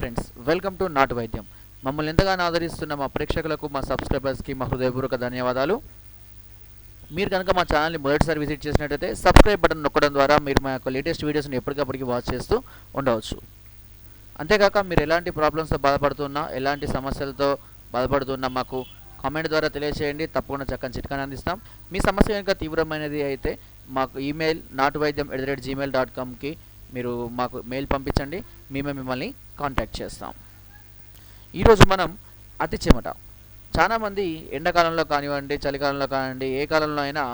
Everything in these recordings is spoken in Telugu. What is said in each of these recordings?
ఫ్రెండ్స్ వెల్కమ్ టు నాటు వైద్యం మమ్మల్ని ఎంతగానో ఆదరిస్తున్న మా ప్రేక్షకులకు మా సబ్స్క్రైబర్స్కి మా హృదయపూర్వక ధన్యవాదాలు. మీరు కనుక మా ఛానల్ని మొదటిసారి విజిట్ చేసినట్టయితే సబ్స్క్రైబ్ బటన్ నొక్కడం ద్వారా మీరు మా యొక్క లేటెస్ట్ వీడియోస్ని ఎప్పటికప్పటికి వాచ్ చేస్తూ ఉండవచ్చు. అంతేకాక మీరు ఎలాంటి ప్రాబ్లమ్స్తో బాధపడుతున్నా ఎలాంటి సమస్యలతో బాధపడుతున్నా మాకు కామెంట్ ద్వారా తెలియజేయండి తప్పకుండా చక్కని చిట్కాని అందిస్తాం. మీ సమస్య కనుక తీవ్రమైనది అయితే మాకు ఈమెయిల్ నాటు వైద్యం at the rate Gmail dot కామ్కి మీరు మాకు మెయిల్ పంపించండి. మేమే మిమ్మల్ని కాంటాక్ట్ చేస్తాం. ఈరోజు మనం అతి చెమట. చాలామంది ఎండాకాలంలో కానివ్వండి చలికాలంలో కానివ్వండి ఏ కాలంలో అయినా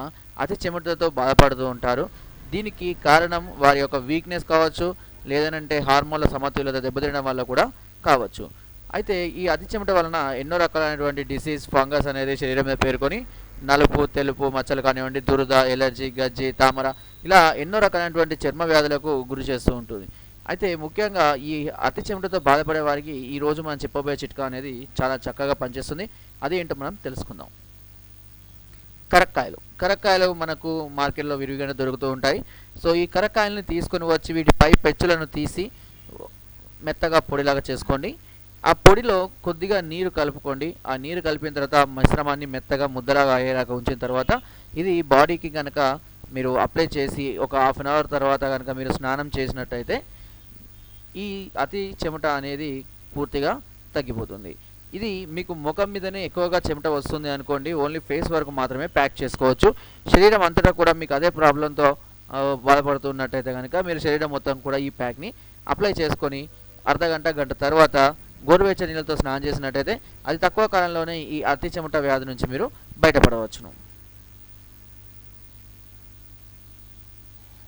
అతి చెమటతో బాధపడుతూ ఉంటారు. దీనికి కారణం వారి యొక్క వీక్నెస్ కావచ్చు లేదనంటే హార్మోన్ల సమతుల్యత దెబ్బతినడం వల్ల కూడా కావచ్చు. అయితే ఈ అతి చెమట వలన ఎన్నో రకాలైనటువంటి డిసీజ్ ఫంగస్ అనేది శరీరం మీద పేర్కొని నలుపు తెలుపు మచ్చలు కానివ్వండి దురద ఎలర్జీ గజ్జి తామర ఇలా ఎన్నో రకాలైనటువంటి చర్మ వ్యాధులకు గురి చేస్తూ ఉంటుంది. అయితే ముఖ్యంగా ఈ అతి చెమటతో బాధపడే వారికి ఈ రోజు మనం చెప్పబోయే చిట్కా అనేది చాలా చక్కగా పనిచేస్తుంది. అదేంటో మనం తెలుసుకుందాం. కరక్కాయలు. కరక్కాయలు మనకు మార్కెట్లో విరివిగానే దొరుకుతూ ఉంటాయి. సో ఈ కరక్కాయలని తీసుకొని వచ్చి వీటిపై పెచ్చులను తీసి మెత్తగా పొడిలాగా చేసుకోండి. ఆ పొడిలో కొద్దిగా నీరు కలుపుకోండి. ఆ నీరు కలిపిన తర్వాత ఆ మిశ్రమాన్ని మెత్తగా ముద్దలాగా అయ్యేలాగా ఉంచిన తర్వాత ఇది బాడీకి కనుక మీరు అప్లై చేసి ఒక హాఫ్ అన్ అవర్ తర్వాత కనుక మీరు స్నానం చేసినట్టయితే ఈ అతి చెమట అనేది పూర్తిగా తగ్గిపోతుంది. ఇది మీకు ముఖం మీదనే ఎక్కువగా చెమట వస్తుంది అనుకోండి ఓన్లీ ఫేస్ వరకు మాత్రమే ప్యాక్ చేసుకోవచ్చు. శరీరం అంతటా కూడా మీకు అదే ప్రాబ్లంతో బాధపడుతున్నట్టయితే కనుక మీరు శరీరం మొత్తం కూడా ఈ ప్యాక్ని అప్లై చేసుకొని అర్ధ గంట గంట తర్వాత గోరువెచ్చని నీళ్ళతో స్నానం చేసినట్టయితే అది తక్కువ కాలంలోనే ఈ అతి చెమట వ్యాధి నుంచి మీరు బయటపడవచ్చును.